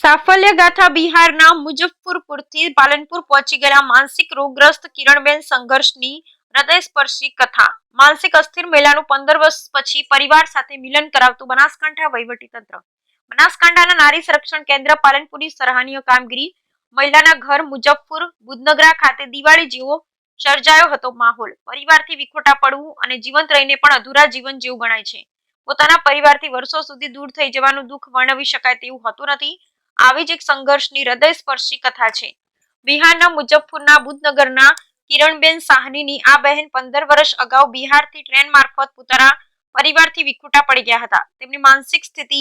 સાફલ્ય ગાથા બિહારના મુજફ્ફરપુરથી પાલનપુર પહોંચી ગયેલા માનસિક રોગગ્રસ્ત કિરણબેન સંઘર્ષની હૃદયસ્પર્શી કથા. માનસિક અસ્થિર મહિલાનું પંદર વર્ષ પછી પરિવાર સાથે મિલન કરાવતું બનાસકાંઠા વહીવટીતંત્ર. બનાસકાંઠાના નારી સંરક્ષણ કેન્દ્ર પાલનપુરની સરાહનીય કામગીરી મહિલાના ઘર મુજફ્ફર બુદનગરા ખાતે દિવાળી જેવો સર્જાયો હતો માહોલ. પરિવારથી વિખોટા પડવું અને જીવંત રહીને પણ અધૂરા જીવન જેવું ગણાય છે. પોતાના પરિવારથી વર્ષો સુધી દૂર થઈ જવાનું દુઃખ વર્ણવી શકાય તેવું હોતું નથી. આવી જ એક સંઘર્ષની હૃદયસ્પર્શી કથા છે. બિહારના મુજફ્ફરના બુધનગરના કિરણબેન સાહનીની આ બહેન પંદર વર્ષ અગાઉ બિહારથી ટ્રેન મારફત પોતાના પરિવારથી વિખૂટા પડી ગયા હતા. તેમની માનસિક સ્થિતિ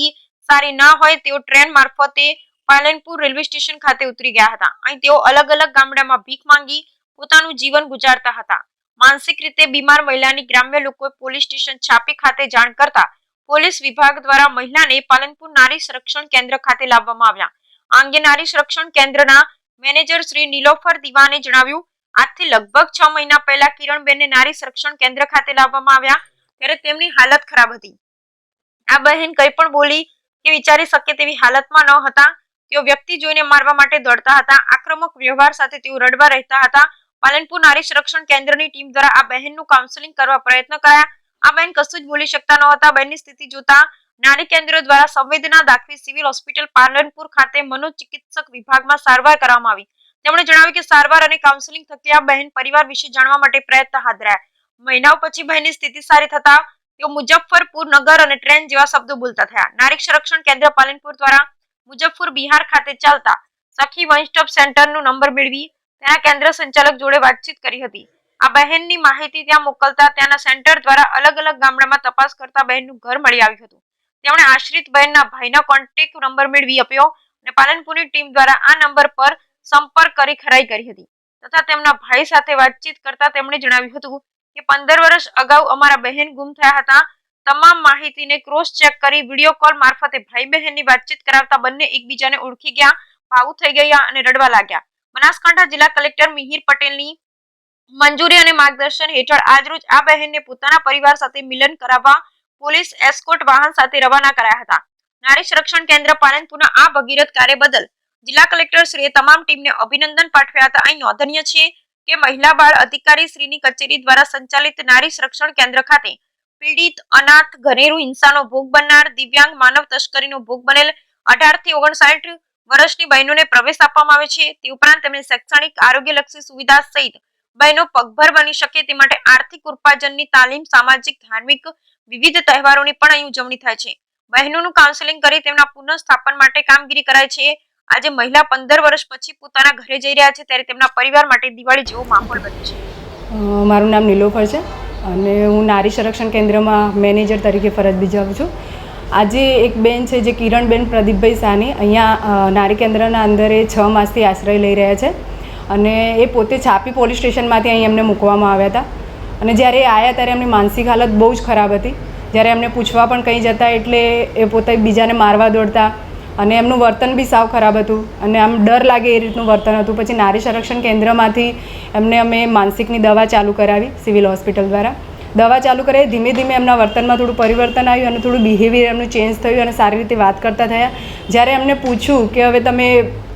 સારી ન હોય તેઓ ટ્રેન મારફતે પાલનપુર રેલવે સ્ટેશન ખાતે ઉતરી ગયા હતા. અહીં તેઓ અલગ અલગ ગામડામાં ભીખ માંગી પોતાનું જીવન ગુજારતા હતા. માનસિક રીતે બીમાર મહિલાની ગ્રામ્ય લોકોએ પોલીસ સ્ટેશન છાપી ખાતે જાણ કરતા પોલીસ વિભાગ દ્વારા મહિલાને પાલનપુર નારી સંરક્ષણ કેન્દ્ર ખાતે લાવવામાં આવ્યા. આ અંગે નારી સંરક્ષણ કેન્દ્રના મેનેજર શ્રી નીલોફર દિવાને જણાવ્યું, આજથી લગભગ છ મહિના પહેલા કિરણબેનને નારી સંરક્ષણ કેન્દ્ર ખાતે લાવવામાં આવ્યા, ત્યારે તેમની હાલત ખરાબ હતી. આ બહેન કંઈ પણ બોલી કે વિચારી શકે તેવી હાલતમાં ન હતા. તેઓ વ્યક્તિ જોઈને મારવા માટે દોડતા હતા. આક્રમક વ્યવહાર સાથે તેઓ રડવા રહેતા હતા. પાલનપુર નારી સંરક્ષણ કેન્દ્રની ટીમ દ્વારા આ બહેનનું કાઉન્સેલિંગ કરવા પ્રયત્ન કર્યા. આ બહેન કશું જ બોલી શકતા નહોતા. હતા બહેનની સ્થિતિ જોતા નારી કેન્દ્ર દ્વારા સંવેદના દાખવી સિવિલ હોસ્પિટલ પાલનપુર ખાતે મનોચિકિત્સક વિભાગમાં સારવાર કરવામાં આવી. તેમણે જણાવ્યું કે સારવાર અને કાઉન્સેલિંગ થકી આ બહેન પરિવાર વિશે જાણવા માટે પ્રયત્ન હાથ ધર્યા. મહિનાઓ પછી બહેનની સ્થિતિ સારી થતા તેઓ મુજફ્ફરપુર નગર અને ટ્રેન જેવા શબ્દો બોલતા થયા. નારી સંરક્ષણ કેન્દ્ર પાલનપુર દ્વારા મુજફ્ફર બિહાર ખાતે ચાલતા સખી વન સ્ટોપ સેન્ટરનો નંબર મેળવી તેના કેન્દ્ર સંચાલક જોડે વાતચીત કરી હતી. આ બહેનની માહિતી ત્યાં મોકલતા ત્યાંના સેન્ટર દ્વારા અલગ અલગ ગામડામાં તપાસ કરતા બહેનનું ઘર મળી આવ્યું હતું. તેમણે આશ્રિત બહેનના ભાઈના કોન્ટેક્ટ નંબર મેળવી આપ્યો અને પાલનપુરની ટીમ દ્વારા આ નંબર પર સંપર્ક કરી ખરાઈ કરી હતી. તથા તેમના ભાઈ સાથે વાતચીત કરતા તેમણે જણાવ્યું હતું કે પંદર વર્ષ અગાઉ અમારા બહેન ગુમ થયા હતા. તમામ માહિતીને ક્રોસ ચેક કરી વીડિયો કોલ મારફતે ભાઈ બહેનની વાતચીત કરાવતા બંને એકબીજાને ઓળખી ગયા, ભાવુક થઈ ગયા અને રડવા લાગ્યા. બનાસકાંઠા જિલ્લા કલેક્ટર મિહિર પટેલની મંજૂરી અને માર્ગદર્શન હેઠળ આજરોજ આ બહેનને પોતાના પરિવાર સાથે મિલન કરાવવા પોલીસ એસ્કોટ વાહન સાથે રવાના કરાયા હતા. નારી સંરક્ષણ કેન્દ્ર પાલનપુરના આ ભગીરથ કાર્ય બદલ જિલ્લા કલેક્ટર શ્રીએ તમામ ટીમને અભિનંદન પાઠવ્યા હતા. અહીં નોંધનીય છે કે મહિલા બાળ અધિકારી શ્રીની કચેરી દ્વારા સંચાલિત નારી સંરક્ષણ કેન્દ્ર ખાતે પીડિત, અનાથ ઘરેરુ હિંસાનો ભોગ બનનાર દિવ્યાંગ માનવ તસ્કરીનો ભોગ બનેલ અઢારથી ઓગણસાઠ વર્ષની બહેનોને પ્રવેશ આપવામાં આવે છે. તે ઉપરાંત તેમને શૈક્ષણિક, આરોગ્યલક્ષી સુવિધા સહિત બહેનો પગભર બની શકે તે માટે આર્થિક ઉપાર્જનની તાલીમ, સામાજિક, ધાર્મિક વિવિધ તહેવારોની પણ અહીં ઉજવણી થાય છે. બહેનોનું કાઉન્સેલિંગ કરી તેમના પુનઃસ્થાપન માટે કામગીરી કરાય છે. આજે મહિલા પંદર વર્ષ પછી પોતાના ઘરે જઈ રહ્યા છે ત્યારે તેમના પરિવાર માટે દિવાળી જેવો માહોલ બન્યો છે. મારું નામ નીલોફર છે અને હું નારી સંરક્ષણ કેન્દ્રમાં મેનેજર તરીકે ફરજ બજાવું છું. આજે એક બેન છે જે કિરણબેન પ્રદીપભાઈ સાની. અહીંયા નારી કેન્દ્રના અંદર છ માસથી આશ્રય લઈ રહ્યા છે. અને એ પોતે છાપી પોલીસ સ્ટેશનમાંથી અહીં એમને મૂકવામાં આવ્યા હતા. અને જ્યારે એ આવ્યા ત્યારે એમની માનસિક હાલત બહુ જ ખરાબ હતી. જ્યારે એમને પૂછવા પણ કંઈ જતા એટલે એ પોતે બીજાને મારવા દોડતા અને એમનું વર્તન બી સાવ ખરાબ હતું. અને આમ ડર લાગે એ રીતનું વર્તન હતું. પછી નારી સંરક્ષણ કેન્દ્રમાંથી એમને અમે માનસિકની દવા ચાલુ કરાવી સિવિલ હોસ્પિટલ દ્વારા. દવા ચાલુ કરે ધીમે ધીમે એમના વર્તનમાં થોડું પરિવર્તન આવ્યું અને થોડું બિહેવિયર એમનું ચેન્જ થયું અને સારી રીતે વાત કરતા થયા. જ્યારે એમને પૂછ્યું કે હવે તમે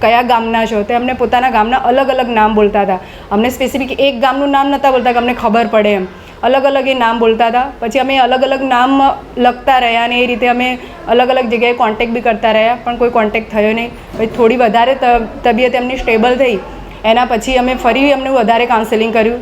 કયા ગામના છો, તો એમને પોતાના ગામના અલગ અલગ નામ બોલતા હતા. અમને સ્પેસિફિક એક ગામનું નામ નહોતા બોલતા કે અમને ખબર પડે એમ. અલગ અલગ એ નામ બોલતા હતા. પછી અમે અલગ અલગ નામ લખતા રહ્યા અને એ રીતે અમે અલગ અલગ જગ્યાએ કોન્ટેક બી કરતા રહ્યા, પણ કોઈ કોન્ટેક થયો નહીં. પછી થોડી વધારે તબિયત એમની સ્ટેબલ થઈ. એના પછી અમે ફરી એમને વધારે કાઉન્સેલિંગ કર્યું.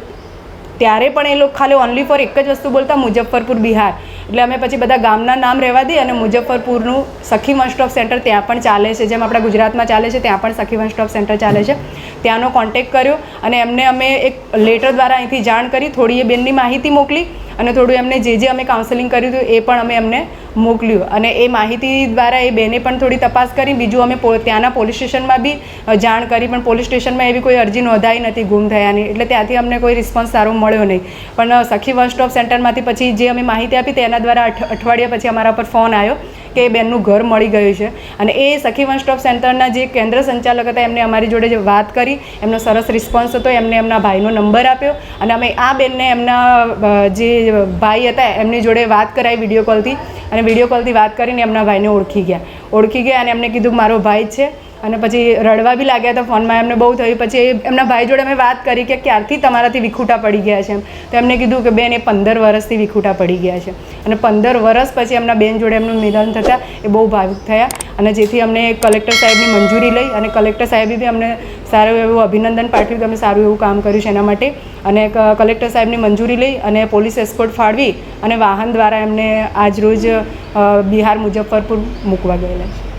ત્યારે પણ એ લોકો ખાલી ઓનલી ફોર એક જ વસ્તુ બોલતા મુજફ્ફરપુર બિહાર. એટલે અમે પછી બધા ગામના નામ રહેવા દઈએ અને મુજફ્ફરપુરનું સખી વન સ્ટોપ સેન્ટર ત્યાં પણ ચાલે છે. જેમ આપણા ગુજરાતમાં ચાલે છે, ત્યાં પણ સખી વન સ્ટોપ સેન્ટર ચાલે છે. ત્યાંનો કોન્ટેક કર્યો અને એમને અમે એક લેટર દ્વારા અહીંથી જાણ કરી, થોડી એ બેનની માહિતી મોકલી અને થોડું એમને જે જે અમે કાઉન્સેલિંગ કર્યું હતું એ પણ અમે એમને મોકલ્યું. અને એ માહિતી દ્વારા એ બેને પણ થોડી તપાસ કરી. બીજું અમે ત્યાંના પોલીસ સ્ટેશનમાં બી જાણ કરી. પણ પોલીસ સ્ટેશનમાં એવી કોઈ અરજી નોંધાઈ નથી, ગુમ થયાની એટલે ત્યાંથી અમને કોઈ રિસ્પોન્સ સારો મળ્યો નહીં. પણ સખી વન સ્ટોપ સેન્ટરમાંથી પછી જે અમે માહિતી આપી તેના દ્વારા અઠ- અઠવાડિયા પછી અમારા પર ફોન આવ્યો કે એ બેનનું ઘર મળી ગયું છે. અને એ સખી વન સ્ટોપ સેન્ટરના જે કેન્દ્ર સંચાલક હતા, એમને અમારી જોડે જે વાત કરી. એમનો સરસ રિસ્પોન્સ હતો. એમને એમના ભાઈનો નંબર આપ્યો. અને અમે આ બેનને એમના જે ભાઈ હતા, એમની જોડે વાત કરાવી વીડિયો કોલથી. અને વીડિયો કોલથી વાત કરીને એમના ભાઈને ઓળખી ગયા. ઓળખી ગયા અને એમને કીધું, મારો ભાઈ છે. અને પછી રડવા બી લાગ્યા હતા ફોનમાં એમને બહુ થયું. પછી એમના ભાઈ જોડે અમે વાત કરી કે ક્યારથી તમારાથી વિખૂટા પડી ગયા છે એમ. તો એમને કીધું કે બેન, એ પંદર વર્ષથી વિખૂટા પડી ગયા છે. અને પંદર વર્ષ પછી એમના બેન જોડે એમનું નિધન થતાં એ બહુ ભાવુક થયા. અને જેથી અમને કલેક્ટર સાહેબની મંજૂરી લઈ અને કલેક્ટર સાહેબે બી અમને સારું એવું અભિનંદન પાઠવ્યું કે અમે સારું એવું કામ કર્યું છે એના માટે. અને કલેક્ટર સાહેબની મંજૂરી લઈ અને પોલીસ એસ્કોર્ટ ફાળવી અને વાહન દ્વારા એમને આજ રોજ બિહાર મુઝફ્ફરપુર મૂકવા ગયેલા છે.